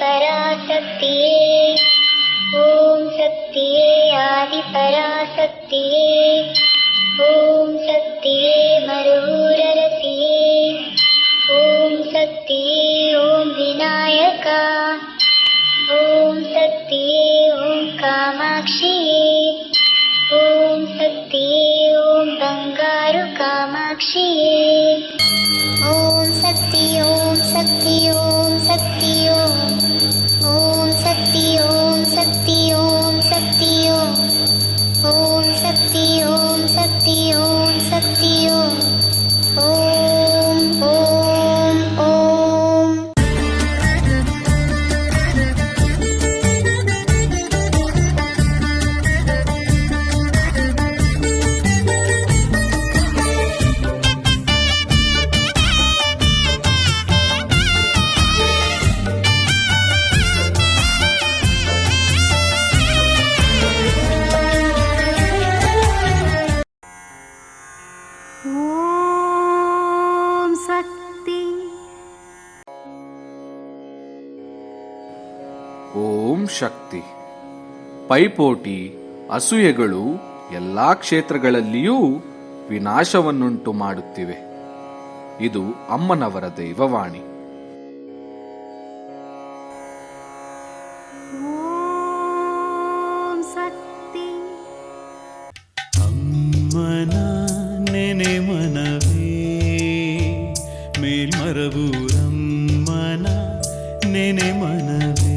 पराशक्तिये ॐ शक्तिये आदिपराशक्तिये ॐ शक्तिये मरुररसिये ॐ शक्तिये ॐ विनायका ॐ शक्तिये ॐ कामाक्षिये ॐ शक्तिये ॐ बङ्गारु कामाक्षिये ॐ शक्ति ॐ शक्ति ॐ ಓಂ ಶಕ್ತಿ. ಪೈಪೋಟಿ ಅಸೂಯೆಗಳು ಎಲ್ಲಾ ಕ್ಷೇತ್ರಗಳಲ್ಲಿಯೂ ವಿನಾಶವನ್ನುಂಟು ಮಾಡುತ್ತಿವೆ. ಇದು ಅಮ್ಮನವರ ದೈವವಾಣಿ. ಅಮ್ಮನ ನೆನೆ ಮನವೇ ಮೇಲ್ಮರವು ಮನವೇ.